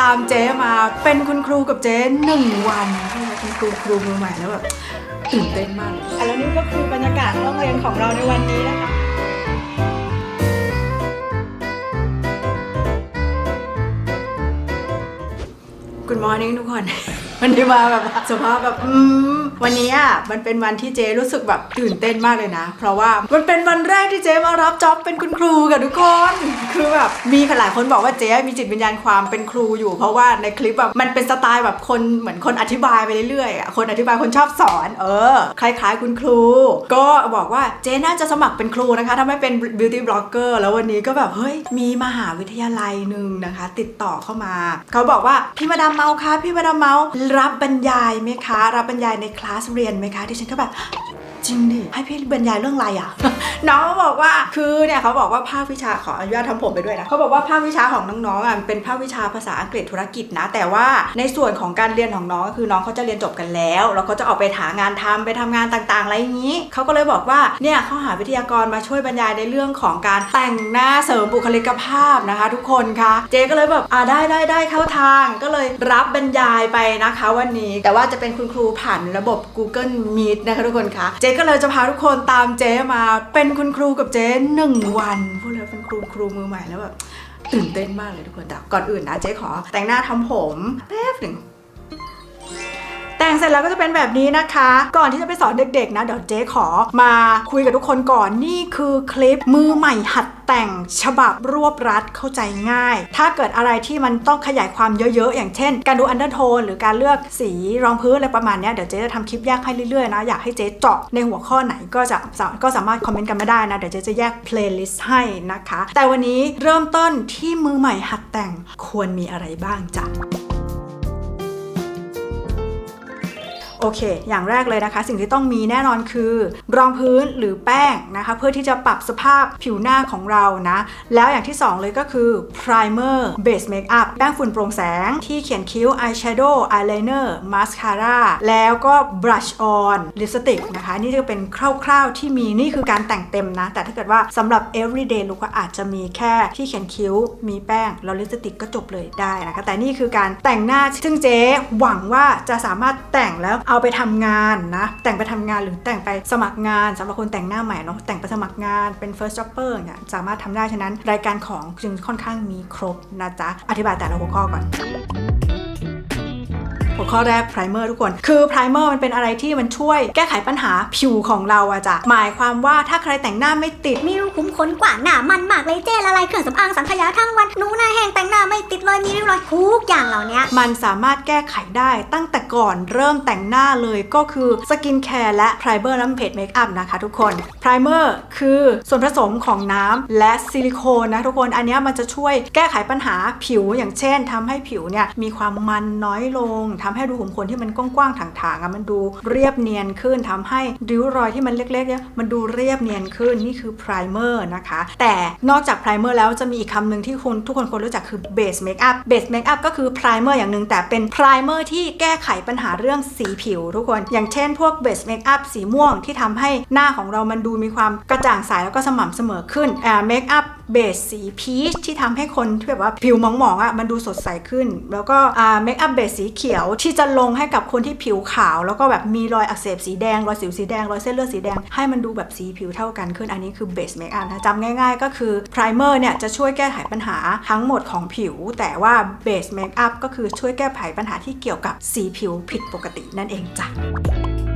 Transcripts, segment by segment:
ตามเจ๊มาเป็นคุณครูกับเจ๊หนึ่งวันเป็นครูครูมือใหม่แล้วแบบตื่นเต้นมากเลยอะแล้วนี่ก็คือบรรยากาศห้องเรียนของเราในวันนี้นะคะ Good morning ทุกคน วันนี้มาแบบสภาพแบบอืม วันนี้อะมันเป็นวันที่เจรู้สึกแบบตื่นเต้นมากเลยนะ เพราะว่ามันเป็นวันแรกที่เจมารับจ็อบเป็นคุณครูกับทุกคน คือแบบมีหลายคนบอกว่าเจ๊มีจิตวิญญาณความเป็นครูอยู่ เพราะว่าในคลิปแบบมันเป็นสไตล์แบบคนเหมือนคนอธิบายไปเรื่อยๆอะคนอธิบายคนชอบสอน เออ คล้าย ๆ คุณครู ก็บอกว่าเจ๊น่าจะสมัครเป็นครูนะคะถ้าไม่เป็น beauty blogger แล้ววันนี้ก็แบบเฮ้ยมีมหาวิทยาลัยหนึ่งนะคะ ติดต่อเข้ามา เขาบอกว่าพี่มาดามเมาค่ะพี่มาดามเมารับบรรยายไหมคะ รับบรรยายในคลาสเรียนไหมคะที่ฉันก็แบบ จริงดิ ให้พี่บรรยายเรื่องอะไรอะ น้องบอกว่าคือเนี่ยเขาบอกว่าภาควิชาขออนุญาตทำผมไปด้วยนะเขาบอกว่าภาควิชาของน้องๆอะเป็นภาควิชาภาษาอังกฤษธุรกิจนะ แต่ว่าในส่วนของการเรียนของน้องก็คือน้องเขาจะเรียนจบกันแล้ว แล้วเขาจะออกไปหางานทำไปทำงานต่างๆอะไรอย่างนี้เขาก็เลยบอกว่าเนี่ยเขาหาวิทยากรมาช่วยบรรยายในเรื่องของการแต่งหน้าเสริมบุคลิกภาพนะคะ ทุกคนคะเจ๊ก็เลยแบบอ่าได้ได้ได้เข้าทางก็เลยรับบรรยายไปนะคะ วันนี้แต่ว่าจะเป็นคุณครูผ่านระบบ Google Meet นะคะทุกคนคะเจก็เลยจะพาทุกคนตามเจ๊มาเป็นคุณครูกับเจ๊หนึ่งวันพูดเลยเป็นครูครูมือใหม่แล้วแบบตื่นเต้นมากเลยทุกคนแต่ก่อนอื่นนะเจ๊ขอแต่งหน้าทำผมแป๊บหนึ่ง แต่งเสร็จแล้วก็จะเป็นแบบนี้นะคะ ก่อนที่จะไปสอนเด็กๆนะ เดี๋ยวเจ๊ขอมาคุยกับทุกคนก่อนนี่คือคลิปมือใหม่หัดแต่งฉบับรวบรัดเข้าใจง่าย ถ้าเกิดอะไรที่มันต้องขยายความเยอะๆ อย่างเช่น การดูอันเดอร์โทนหรือการเลือกสีรองพื้นอะไรประมาณนี้เดี๋ยวเจ๊จะทำคลิปแยกให้เรื่อยๆนะ อยากให้เจ๊เจาะในหัวข้อไหนก็จะก็สามารถคอมเมนต์กันมาได้นะ เดี๋ยวเจ๊จะแยกเพลย์ลิสต์ให้นะคะ แต่วันนี้เริ่มต้นที่มือใหม่หัดแต่งควรมีอะไรบ้างจ้ะ โอเค อย่างแรกเลยนะคะ สิ่งที่ต้องมีแน่นอนคือ รองพื้นหรือแป้งนะคะ เพื่อที่จะปรับสภาพผิวหน้าของเรานะ แล้วอย่างที่ 2 เลยก็คือ primer base makeup แป้งฝุ่นโปร่งแสง ที่เขียนคิ้ว eyeshadow eyeliner mascara แล้วก็ brush on lipstick นะคะ นี่จะเป็นคร่าวๆที่มีนี่คือการแต่งเต็มนะ แต่ถ้าเกิดว่าสำหรับ everyday look ก็อาจจะมีแค่ที่เขียนคิ้ว มีแป้งแล้วลิปสติกก็จบเลยได้นะคะ แต่นี่คือการแต่งหน้าซึ่งเจ๊หวังว่าจะสามารถแต่งแล้วเอาไปทำงานนะ แต่งไปทำงานหรือแต่งไปสมัครงานสำหรับคนแต่งหน้าใหม่เนาะแต่งไปสมัครงานเป็น first jobber เนี่ยสามารถทำได้ฉะนั้น รายการของจึงค่อนข้างมีครบนะจ๊ะอธิบายแต่ละหัวข้อก่อน หัวข้อแรก primer ทุกคน คือ primer มันเป็นอะไรที่มันช่วยแก้ไขปัญหาผิวของเราอะจ้ะหมายความว่าถ้าใครแต่งหน้าไม่ติด มีรูขุมขนกว่าหนามันมากเลยเจลอะไรเครื่องสำอางสังขยาทั้งวันหนูหน้าแห้งแต่งหน้าไม่ติดเลยมีริ้วรอยทุกอย่างเหล่านี้มันสามารถแก้ไขได้ตั้งแต่ก่อนเริ่มแต่งหน้าเลยก็คือสกินแคร์และ primer น้ำเพจเมคอัพนะคะทุกคน primer คือส่วนผสมของน้ำและซิลิโคนนะทุกคนอันเนี้ยมันจะช่วยแก้ไขปัญหาผิวอย่างเช่นทำให้ผิวเนี่ยมีความมันน้อยลงทำให้รูขุมขนที่มันกว้างๆถางๆอะมันดูเรียบเนียนขึ้นทำให้ริ้วรอยที่มันเล็กๆเนี่ยมันดูเรียบเนียนขึ้นนี่คือ primer นะคะ แต่นอกจาก primer แล้วจะมีอีกคำหนึ่งที่คุณทุกคนควรรู้จักคือ base makeup base makeup ก็คือ primer อย่างหนึ่งแต่เป็น primer ที่แก้ไขปัญหาเรื่องสีผิวทุกคน อย่างเช่นพวก base makeup สีม่วงที่ทำให้หน้าของเรามันดูมีความกระจ่างใสแล้วก็สม่ำเสมอขึ้นอ่า makeup เบสสีพีชที่ทำให้คนที่แบบว่าผิวหมองๆอะมันดูสดใสขึ้น แล้วก็อ่าเมคอัพเบสสีเขียวที่จะลงให้กับคนที่ผิวขาว แล้วก็แบบมีรอยอักเสบสีแดงรอยสิวสีแดงรอยเส้นเลือดสีแดงให้มันดูแบบสีผิวเท่ากันขึ้นอันนี้คือเบสเมคอัพนะจำง่ายๆ ก็คือไพรเมอร์เนี่ยจะช่วยแก้ไขปัญหาทั้งหมดของผิว แต่ว่าเบสเมคอัพก็คือช่วยแก้ไขปัญหาที่เกี่ยวกับสีผิวผิดปกตินั่นเองจ้ะ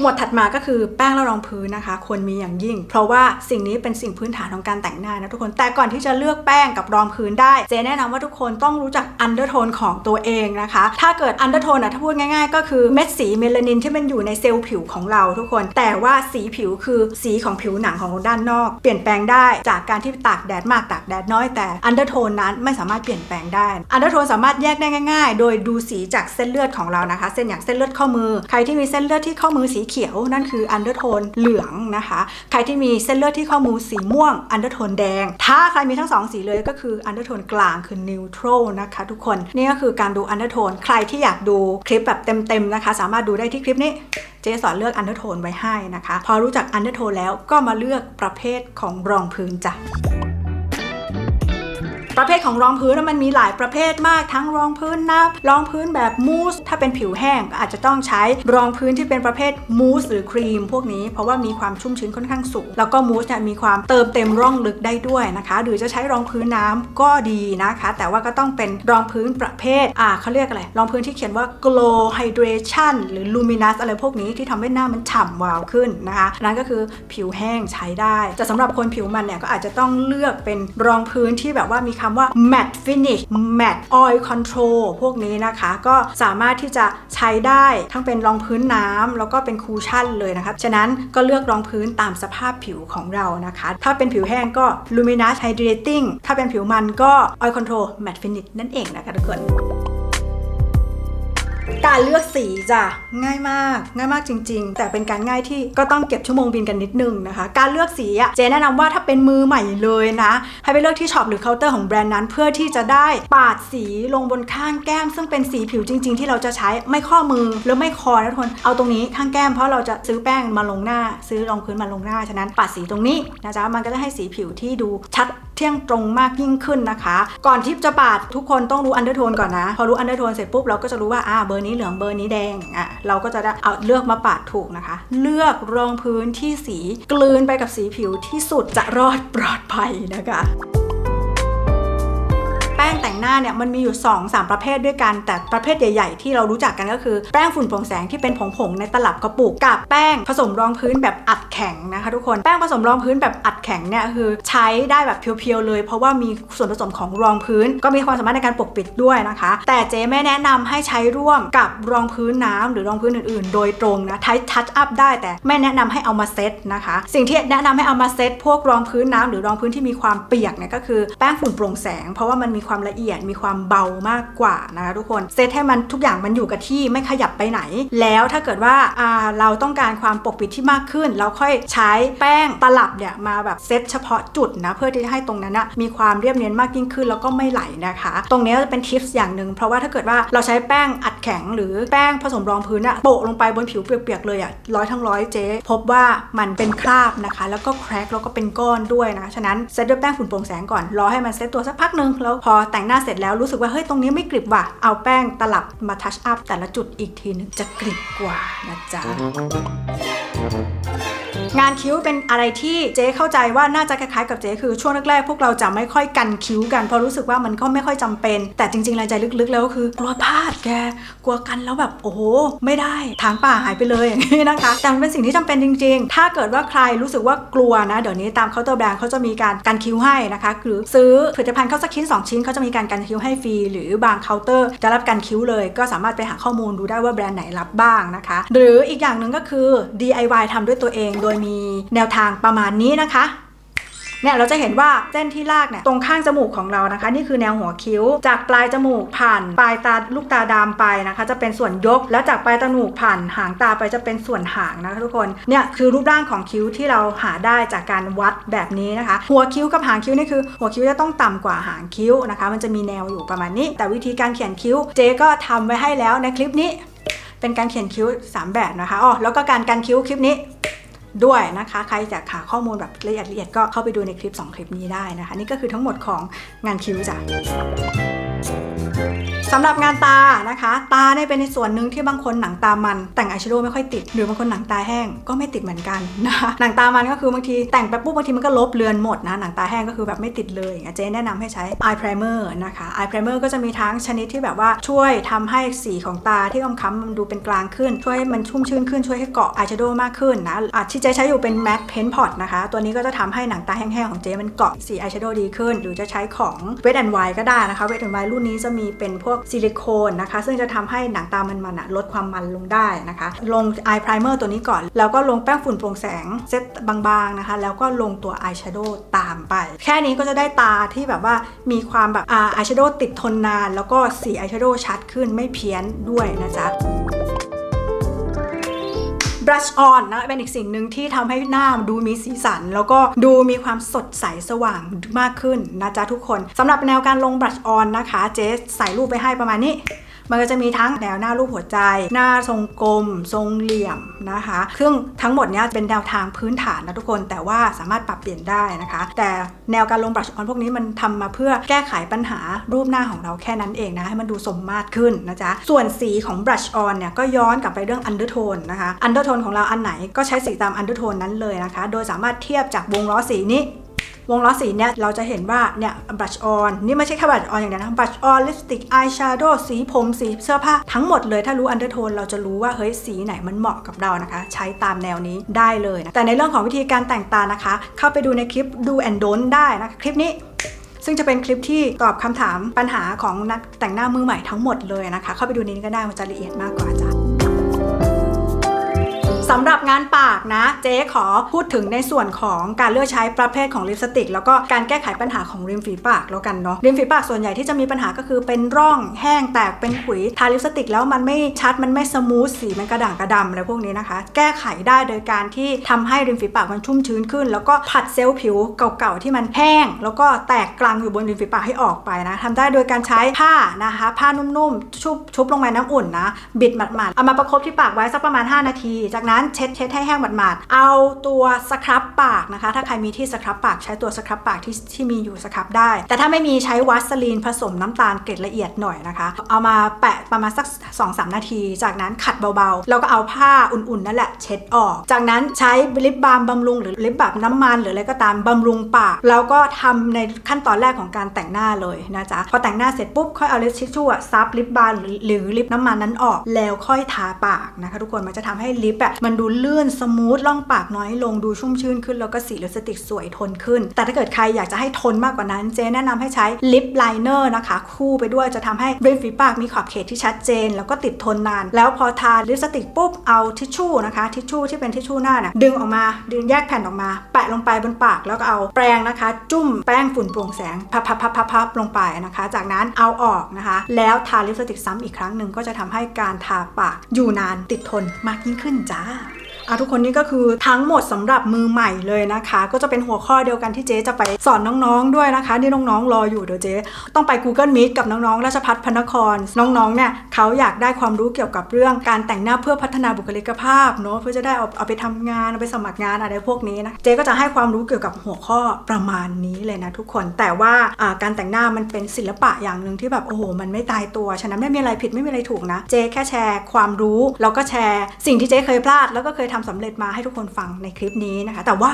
หมวดถัดมาก็คือแป้งและรองพื้นนะคะ ควรมีอย่างยิ่ง เพราะว่าสิ่งนี้เป็นสิ่งพื้นฐานของการแต่งหน้านะทุกคนแต่ก่อนที่จะเลือกแป้งกับรองพื้นได้เจแนะนำว่าทุกคนต้องรู้จักอันเดอร์โทนของตัวเองนะคะ ถ้าเกิดอันเดอร์โทนอะถ้าพูดง่ายๆ ก็คือเม็ดสีเมลานินที่มันอยู่ในเซลล์ผิวของเราทุกคน แต่ว่าสีผิวคือสีของผิวหนังของเราด้านนอก เปลี่ยนแปลงได้จากการที่ตากแดดมากตากแดดน้อยแต่อันเดอร์โทนนั้นไม่สามารถเปลี่ยนแปลงได้อันเดอร์โทนสามารถแยกได้ง่าย ๆ โดยดูสีจากเส้นเลือดของเรานะคะ เส้นอย่างเส้นเลือดข้อมือ ใครที่มีเส้นเลือดที่ข้อมือสีเขียวนั่นคืออันเดอร์โทนเหลืองนะคะ ใครที่มีเส้นเลือดที่ข้อมือสีม่วงอันเดอร์โทนแดง ถ้าใครมีทั้งสองสีเลยก็คืออันเดอร์โทนกลางคือนิวทรัลนะคะทุกคน นี่ก็คือการดูอันเดอร์โทนใครที่อยากดูคลิปแบบเต็มๆนะคะ สามารถดูได้ที่คลิปนี้เจสอนเลือกอันเดอร์โทนไว้ให้นะคะ พอรู้จักอันเดอร์โทนแล้วก็มาเลือกประเภทของรองพื้นจ้ะ ประเภทของรองพื้นมันมีหลายประเภทมากทั้งรองพื้นน้ำรองพื้นแบบมูส ถ้าเป็นผิวแห้งก็อาจจะต้องใช้รองพื้นที่เป็นประเภทมูสหรือครีม พวกนี้เพราะว่ามีความชุ่มชื้นค่อนข้างสูง แล้วก็มูสเนี่ยมีความเติมเต็มร่องลึกได้ด้วยนะคะ หรือจะใช้รองพื้นน้ำก็ดีนะคะ แต่ว่าก็ต้องเป็นรองพื้นประเภทอ่าเขาเรียกอะไรรองพื้นที่เขียนว่า glow hydration หรือ luminous อะไรพวกนี้ที่ทำให้หน้ามันฉ่ำวาวขึ้นนะคะนั่นก็คือผิวแห้งใช้ได้แต่สำหรับคนผิวมันเนี่ยก็อาจจะต้องเลือกเป็นรองพื้นที่แบบว่ามีคำว่า matte finish matte oil control พวกนี้นะคะ ก็สามารถที่จะใช้ได้ทั้งเป็นรองพื้นน้ำแล้วก็เป็นคูชั่นเลยนะคะ ฉะนั้นก็เลือกรองพื้นตามสภาพผิวของเรานะคะ ถ้าเป็นผิวแห้งก็ luminous hydrating ถ้าเป็นผิวมันก็ oil control matte finish นั่นเองนะคะทุกคนการเลือกสีจ้ะง่ายมาก ง่ายมากจริง ๆ แต่เป็นการง่ายที่ก็ต้องเก็บชั่วโมงบินกันนิดนึงนะคะ การเลือกสีอะเจแนะนำว่าถ้าเป็นมือใหม่เลยนะ ให้ไปเลือกที่ช็อปหรือเคาน์เตอร์ของแบรนด์นั้น เพื่อที่จะได้ปาดสีลงบนข้างแก้ม ซึ่งเป็นสีผิวจริง ๆ ที่เราจะใช้ไม่ข้อมือแล้วไม่คอนะทุกคนเอาตรงนี้ข้างแก้มเพราะเราจะซื้อแป้งมาลงหน้า ซื้อรองพื้นมาลงหน้าฉะนั้นปาดสีตรงนี้นะจ๊ะมันก็จะให้สีผิวที่ดูชัดเที่ยงตรงมากยิ่งขึ้นนะคะ ก่อนที่จะปาดทุกคนต้องรู้อันเดอร์โทนก่อนนะ พอรู้อันเดอร์โทนเสร็จปุ๊บเราก็จะรู้ว่าอ่าเบอร์นี้เหลืองเบอร์นี้แดงอะเราก็จะได้เอาเลือกมาปาดถูกนะคะ เลือกรองพื้นที่สีกลืนไปกับสีผิวที่สุดจะรอดปลอดภัยนะคะ แป้งแต่งหน้าเนี่ยมันมีอยู่ 2 3 ประเภทด้วยกัน แต่ประเภทใหญ่ๆ ที่เรารู้จักกันก็คือแป้งฝุ่นโปร่งแสงที่เป็นผงๆในตลับกระปุกกับแป้งผสมรองพื้นแบบอัดแข็งนะคะทุกคนแป้งผสมรองพื้นแบบอัดแข็งเนี่ยคือใช้ได้แบบเพียวๆเลย เพราะว่ามีส่วนผสมของรองพื้น ก็มีความสามารถในการปกปิดด้วยนะคะ แต่เจ๊ไม่แนะนำให้ใช้ร่วมกับรองพื้นน้ำหรือรองพื้นอื่นๆ โดยตรงนะใช้ทัชอัพได้แต่ไม่แนะนำให้เอามาเซตนะคะ สิ่งที่แนะนำให้เอามาเซตพวกรองพื้นน้ำหรือรองพื้นที่มีความเปียกเนี่ยก็คือแป้งฝุ่นโปร่งแสง เพราะว่ามันมีความละเอียดมีความเบามากกว่านะคะทุกคนเซตให้มันทุกอย่างมันอยู่กับที่ไม่ขยับไปไหน แล้วถ้าเกิดว่าาเราต้องการความปกปิดที่มากขึ้น เราค่อยใช้แป้งตลับเนี่ยมาแบบเซตเฉพาะจุดนะเพื่อที่จะให้ตรงนั้นนะมีความเรียบเนียนมากยิ่งขึ้น แล้วก็ไม่ไหลนะคะ ตรงนี้จะเป็นทิปส์อย่างหนึ่งเพราะว่าถ้าเกิดว่าเราใช้แป้งอัดแข็งหรือแป้งผสมรองพื้นอะโปะลงไปบนผิวเปียกๆเลยอะร้อยทั้งร้อยเจ๊พบว่ามันเป็นคราบนะคะ แล้วก็แครกแล้วก็เป็นก้อนด้วยนะฉะนั้นเซตด้วยแป้งฝุ่นโปร่งแสงก่อนรอให้มันเซตตัวสักพักหนึ่งแล้วพอแต่งหน้าเสร็จแล้วรู้สึกว่าเฮ้ยตรงนี้ไม่กริบว่ะ เอาแป้งตลับมาทัชอัพแต่ละจุดอีกทีหนึงจะกริบกว่านะจ๊ะ งานคิ้วเป็นอะไรที่เจ๊เข้าใจว่าน่าจะคล้ายๆกับเจ๊คือช่วงแรกๆพวกเราจะไม่ค่อยกันคิ้วกันเพราะรู้สึกว่ามันก็ไม่ค่อยจำเป็น แต่จริงๆในใจลึกๆแล้วก็คือกลัวพลาดแกกลัวกันแล้วแบบโอ้โหไม่ได้ทางป่าหายไปเลยอย่างนี้นะคะแต่มันเป็นสิ่งที่จำเป็นจริง ๆ ถ้าเกิดว่าใครรู้สึกว่ากลัวนะเดี๋ยวนี้ตามเคาน์เตอร์แบรนด์เขาจะมีการกันคิ้วให้นะคะหรือซื้อผลิตภัณฑ์เข้าสักชิ้นสองชิ้นเขาจะมีการกันคิ้วให้ฟรีหรือบางเคาน์เตอร์จะรับกันคิ้วเลย ก็สามารถไปหาข้อมูลดูได้ว่าแบรนด์ไหนรับบ้างนะคะ หรืออีกอย่างหนึ่งก็คือ DIY ทำด้วยตัวเองโดยมีแนวทางประมาณนี้นะคะเนี่ยเราจะเห็นว่าเส้นที่ลากเนี่ยตรงข้างจมูกของเรานะคะ นี่คือแนวหัวคิ้ว จากปลายจมูกผ่านปลายตาลูกตาดำไปนะคะ จะเป็นส่วนยก แล้วจากปลายจมูกผ่านหางตาไปจะเป็นส่วนหางนะคะทุกคนเนี่ยคือรูปร่างของคิ้วที่เราหาได้จากการวัดแบบนี้นะคะ หัวคิ้วกับหางคิ้วนี่คือ หัวคิ้วจะต้องต่ำกว่าหางคิ้วนะคะ มันจะมีแนวอยู่ประมาณนี้ แต่วิธีการเขียนคิ้วเจ๊ก็ทำไว้ให้แล้วในคลิปนี้ เป็นการเขียนคิ้วสามแบบนะคะอ๋อแล้วก็การกันคิ้วคลิปนี้ ด้วยนะคะ ใครจะหาข้อมูลแบบละเอียดละเอียดก็เข้าไปดูในคลิป 2 คลิปนี้ได้นะคะ นี่ก็คือทั้งหมดของงานคิ้วจ้ะ สำหรับงานตานะคะ ตาเนี่ยเป็นในส่วนหนึ่งที่บางคนหนังตามัน แต่งอายแชโดว์ไม่ค่อยติด หรือบางคนหนังตาแห้งก็ไม่ติดเหมือนกันนะคะหนังตามันก็คือบางทีแต่งไปปุ๊บบางทีมันก็ลบเลือนหมดนะหนังตาแห้งก็คือแบบไม่ติดเลยอย่างเจ๊แนะนำให้ใช้ eye primer นะคะ eye primer ก็จะมีทั้งชนิดที่แบบว่าช่วยทำให้สีของตาที่ค้ำๆมันดูเป็นกลางขึ้น ช่วยมันชุ่มชื่นขึ้นช่วยให้เกาะอายแชโดว์มากขึ้นนะอะที่เจ๊ใช้อยู่เป็น MAC Paint Pot นะคะ ตัวนี้ก็จะทำให้หนังตาแห้งๆของเจ๊มันเกาะสีอายแชโดว์ดีขึ้น หรือจะใช้ของ Wet n Wild ก็ได้นะคะ Wet n Wild รุ่นนี้จะมีเป็นพวกซิลิโคนนะคะ ซึ่งจะทำให้หนังตามันๆลดความมันลงได้นะคะ ลงไอไพรเมอร์ตัวนี้ก่อน แล้วก็ลงแป้งฝุ่นโปร่งแสงเซตบางๆนะคะ แล้วก็ลงตัวอายแชโดว์ตามไป แค่นี้ก็จะได้ตาที่แบบว่ามีความแบบอายแชโดว์ติดทนนาน แล้วก็สีอายแชโดว์ชัดขึ้นไม่เพี้ยนด้วยนะจ๊ะ brush on นะเป็นอีกสิ่งหนึ่งที่ทำให้หน้าดูมีสีสัน แล้วก็ดูมีความสดใสสว่างมากขึ้นนะจ๊ะทุกคนสำหรับแนวการลง brush on นะคะ เจ๊ใส่รูปไปให้ประมาณนี้ มันก็จะมีทั้งแนวหน้ารูปหัวใจ หน้าทรงกลม ทรงเหลี่ยมนะคะซึ่งทั้งหมดเนี้ยเป็นแนวทางพื้นฐานนะทุกคนแต่ว่าสามารถปรับเปลี่ยนได้นะคะ แต่แนวการลงบลัชออนพวกนี้มันทำมาเพื่อแก้ไขปัญหารูปหน้าของเราแค่นั้นเองนะให้มันดูสมมาตรขึ้นนะจ๊ะส่วนสีของบลัชออนเนี่ยก็ย้อนกลับไปเรื่องอันเดอร์โทนนะคะอันเดอร์โทนของเราอันไหนก็ใช้สีตามอันเดอร์โทนนั้นเลยนะคะ โดยสามารถเทียบจากวงล้อสีนี้ วงล้อสีเนี่ยเราจะเห็นว่าเนี่ยบลัชออนนี่ไม่ใช่แค่บลัชออนอย่างเดียวนะบลัชออนลิปสติกอายแชโดว์สีผมสีเสื้อผ้าทั้งหมดเลยถ้ารู้อันเดอร์โทนเราจะรู้ว่าเฮ้ยสีไหนมันเหมาะกับเรานะคะ ใช้ตามแนวนี้ได้เลยนะแต่ในเรื่องของวิธีการแต่งตานะคะ เข้าไปดูในคลิปดูแอนโดนได้นะคลิปนี้ซึ่งจะเป็นคลิปที่ตอบคำถามปัญหาของนักแต่งหน้ามือใหม่ทั้งหมดเลยนะคะ เข้าไปดูในนี้ก็ได้มันจะละเอียดมากกว่าจ้ะ สำหรับงานปากนะ เจ๊ขอพูดถึงในส่วนของการเลือกใช้ประเภทของลิปสติก แล้วก็การแก้ไขปัญหาของริมฝีปากแล้วกันเนาะริมฝีปากส่วนใหญ่ที่จะมีปัญหาก็คือเป็นร่องแห้งแตกเป็นขุยทาลิปสติก แล้วมันไม่ชัดมันไม่สมูทสีมันกระด่างกระดำอะไรพวกนี้นะคะ แก้ไขได้โดยการที่ทำให้ริมฝีปากมันชุ่มชื้นขึ้น แล้วก็ผัดเซลล์ผิวเก่าๆที่มันแห้ง แล้วก็แตกกลางอยู่บนริมฝีปากให้ออกไปนะทำได้โดยการใช้ผ้านะคะ ผ้านุ่มๆชุบชุบลงไปน้ำอุ่นนะ บิดหมาดๆเอามาประคบที่ปากไว้สักประมาณ 5 นาที จากนั้นเช็ดเช็ดให้แห้งหมาดๆ เอาตัวสครับปากนะคะ ถ้าใครมีที่สครับปากใช้ตัวสครับปากที่ที่มีอยู่สครับได้ แต่ถ้าไม่มีใช้วัสลีนผสมน้ำตาลเกล็ดละเอียดหน่อยนะคะ เอามาแปะประมาณสัก 2-3 นาที จากนั้นขัดเบาๆ แล้วก็เอาผ้าอุ่นๆนั่นแหละเช็ดออก จากนั้นใช้ลิปบาล์มบำรุงหรือลิปแบบน้ำมันหรืออะไรก็ตามบำรุงปาก แล้วก็ทำในขั้นตอนแรกของการแต่งหน้าเลยนะจ๊ะพอแต่งหน้าเสร็จปุ๊บค่อยเอาลิปทิชชู่ซับลิปบาล์มหรือหรือลิปน้ำมันนั้นออก แล้วค่อยทาปากนะคะ ทุกคนมันจะทำให้ลิปอะมันดูลื่นสมูทล่องปากน้อยลงดูชุ่มชื่นขึ้นแล้วก็สีลิปสติกสวยทนขึ้น แต่ถ้าเกิดใครอยากจะให้ทนมากกว่านั้นเจแนะนำให้ใช้ลิปไลเนอร์นะคะ คู่ไปด้วยจะทำให้ริมฝีปากมีขอบเขตที่ชัดเจน แล้วก็ติดทนนาน แล้วพอทาลิปสติกปุ๊บเอาทิชชู่นะคะ ทิชชู่ที่เป็นทิชชู่หน้าเนี่ยดึงออกมาดึงแยกแผ่นออกมา แปะลงไปบนปากแล้วก็เอาแปรงนะคะ จุ่มแป้งฝุ่นโปร่งแสงพับพับพับพับลงไปนะคะ จากนั้นเอาออกนะคะ แล้วทาลิปสติกซ้ำอีกครั้งหนึ่งก็จะทำให้การทาปากอยู่นานติดทนมากยิ่งขึ้นจ้า อะทุกคนนี่ก็คือทั้งหมดสำหรับมือใหม่เลยนะคะ ก็จะเป็นหัวข้อเดียวกันที่เจ๊จะไปสอนน้องๆด้วยนะคะนี่น้องๆรออยู่เดี๋ยวเจ๊ต้องไป Google Meet กับน้องๆราชพัฒพนคร น้องๆเนี่ยเขาอยากได้ความรู้เกี่ยวกับเรื่องการแต่งหน้าเพื่อพัฒนาบุคลิกภาพเนาะเพื่อจะได้เอาเอาไปทำงานเอาไปสมัครงานอะไรพวกนี้นะเจ๊ก็จะให้ความรู้เกี่ยวกับหัวข้อประมาณนี้เลยนะทุกคนแต่ว่าอ่าการแต่งหน้ามันเป็นศิลปะอย่างหนึ่งที่แบบโอ้โหมันไม่ตายตัวฉะนั้นไม่มีอะไรผิดไม่มีอะไรถูกนะ เจ๊แค่แชร์ความรู้แล้วก็แชร์สิ่งที่เจ๊เคยพลาดแล้วก็เคยทำสำเร็จมาให้ทุกคนฟังในคลิปนี้นะคะ แต่ว่า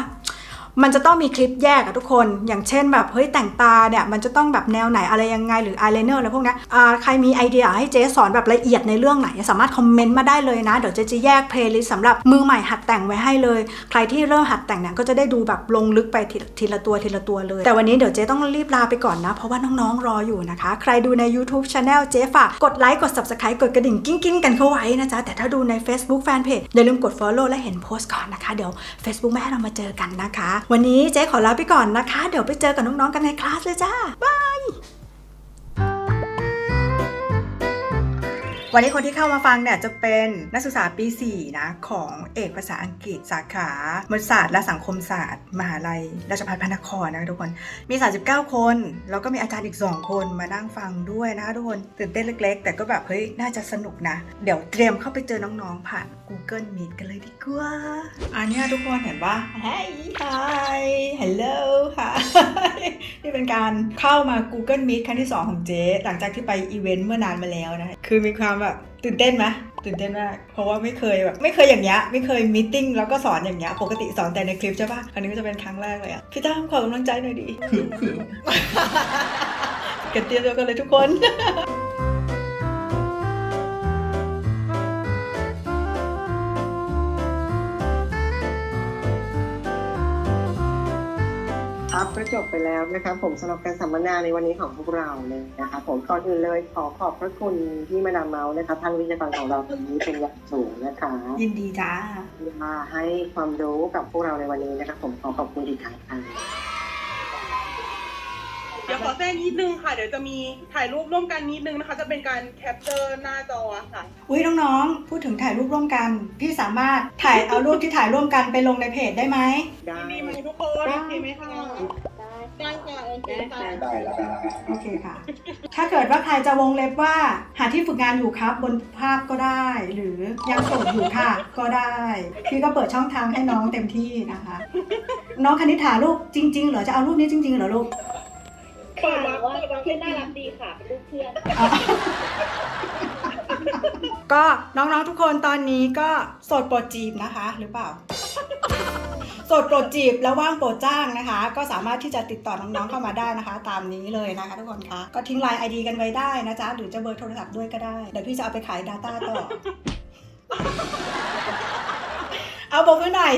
มันจะต้องมีคลิปแยกอะทุกคน อย่างเช่นแบบเฮ้ยแต่งตาเนี่ยมันจะต้องแบบแนวไหนอะไรยังไงหรืออายไลเนอร์อะไรพวกนี้ใครมีไอเดียให้เจ๊สอนแบบละเอียดในเรื่องไหน สามารถคอมเมนต์มาได้เลยนะ เดี๋ยวเจ๊จะแยกเพลย์ลิสต์สำหรับมือใหม่หัดแต่งไว้ให้เลย ใครที่เริ่มหัดแต่งเนี่ยก็จะได้ดูแบบลงลึกไปทีทีละตัวทีละตัวเลย แต่วันนี้เดี๋ยวเจ๊ต้องรีบลาไปก่อนนะ เพราะว่าน้องๆรออยู่นะคะ ใครดูใน YouTube Channel เจ๊ฝากกดไลค์กด Subscribe กดกระดิ่งกิ้งกิ้งกันเข้าไว้นะจ๊ะแต่ถ้าดูใน Facebook Fanpage อย่าลืมกด Follow และเห็นโพสต์ก่อนนะคะเดี๋ยว Facebook ไม่ให้เรามาเจอกันนะคะวันนี้เจ๊ขอลาไปก่อนนะคะ เดี๋ยวไปเจอกับน้องๆกันในคลาสเลยจ้าบาย วันนี้คนที่เข้ามาฟังเนี่ยจะเป็นนักศึกษาปี 4 นะของเอกภาษาอังกฤษสาขามนุษยศาสตร์และสังคมศาสตร์ มหาลัยราชภัฏพระนครนะคะทุกคนมี 39 คน แล้วก็มีอาจารย์อีก 2 คนมานั่งฟังด้วยนะคะทุกคนตื่นเต้นเล็ก ๆ แต่ก็แบบเฮ้ยน่าจะสนุกนะ เดี๋ยวเตรียมเข้าไปเจอน้องๆผ่าน Google Meet กันเลยดีกว่าอันนี้ทุกคนเห็นปะ Hey hi hello hi นี่เป็นการเข้ามา Google Meet ครั้งที่ 2 ของเจ๊หลังจากที่ไปอีเวนต์เมื่อนานมาแล้วนะคือมีความแบบตื่นเต้นไหมตื่นเต้นมากเพราะว่าไม่เคยแบบไม่เคยอย่างเงี้ยไม่เคยมีติ้งแล้วก็สอนอย่างเงี้ยปกติสอนแต่ในคลิปใช่ปะครั้งนี้ก็จะเป็นครั้งแรกเลยอะพี่ตั้มขอกำลังใจหน่อยดิกันเตรียมตัวกันเลยทุกคน จบไปแล้วนะครับผมสำหรับการสัมมนาในวันนี้ของพวกเราเลยนะครับผมก่อนอื่นเลยขอขอบพระคุณที่มาดามเมาส์นะครับท่านวิทยากรของเราตรงนี้เป็นอย่างสูงนะคะยินดีจ้าที่มาให้ความรู้กับพวกเราในวันนี้นะครับผมขอขอบคุณอีกครั้งค่ะเดี๋ยวขอแทรกนิดนึงค่ะ เดี๋ยวจะมีถ่ายรูปร่วมกันนิดนึงนะคะ จะเป็นการแคปเจอร์หน้าจอค่ะ อุ้ยน้องๆ พูดถึงถ่ายรูปร่วมกัน พี่สามารถถ่ายเอารูปที่ถ่ายร่วมกันไปลงในเพจได้ไหมได้ดีไหมทุกคนโอเคไหมคะ ได้ได้ค่ะโอเคค่ะได้แล้วได้แล้วโอเคค่ะ ถ้าเกิดว่าใครจะวงเล็บว่า หาที่ฝึกงานอยู่ครับบนภาพก็ได้ หรือยังโสดอยู่ค่ะ ก็ได้ พี่ก็เปิดช่องทางให้น้องเต็มที่นะคะ น้องคณิษฐาลูกจริง ๆ เหรอจะเอารูปนี้จริง ๆ เหรอลูกเปิดรับเปิดรับเพื่อนน่ารักดีค่ะเป็นลูกเพื่อนก็น้องๆทุกคนตอนนี้ก็โสดโปรดจีบนะคะ หรือเปล่าโสดโปรดจีบแล้วว่างโปรดจ้างนะคะ ก็สามารถที่จะติดต่อน้องๆเข้ามาได้นะคะ ตามนี้เลยนะคะทุกคนคะก็ทิ้งไลน์ไอดีกันไว้ได้นะจ๊ะหรือจะเบอร์โทรศัพท์ด้วยก็ได้เดี๋ยวพี่จะเอาไปขาย Data ต่อ เอาบอกมือหน่อย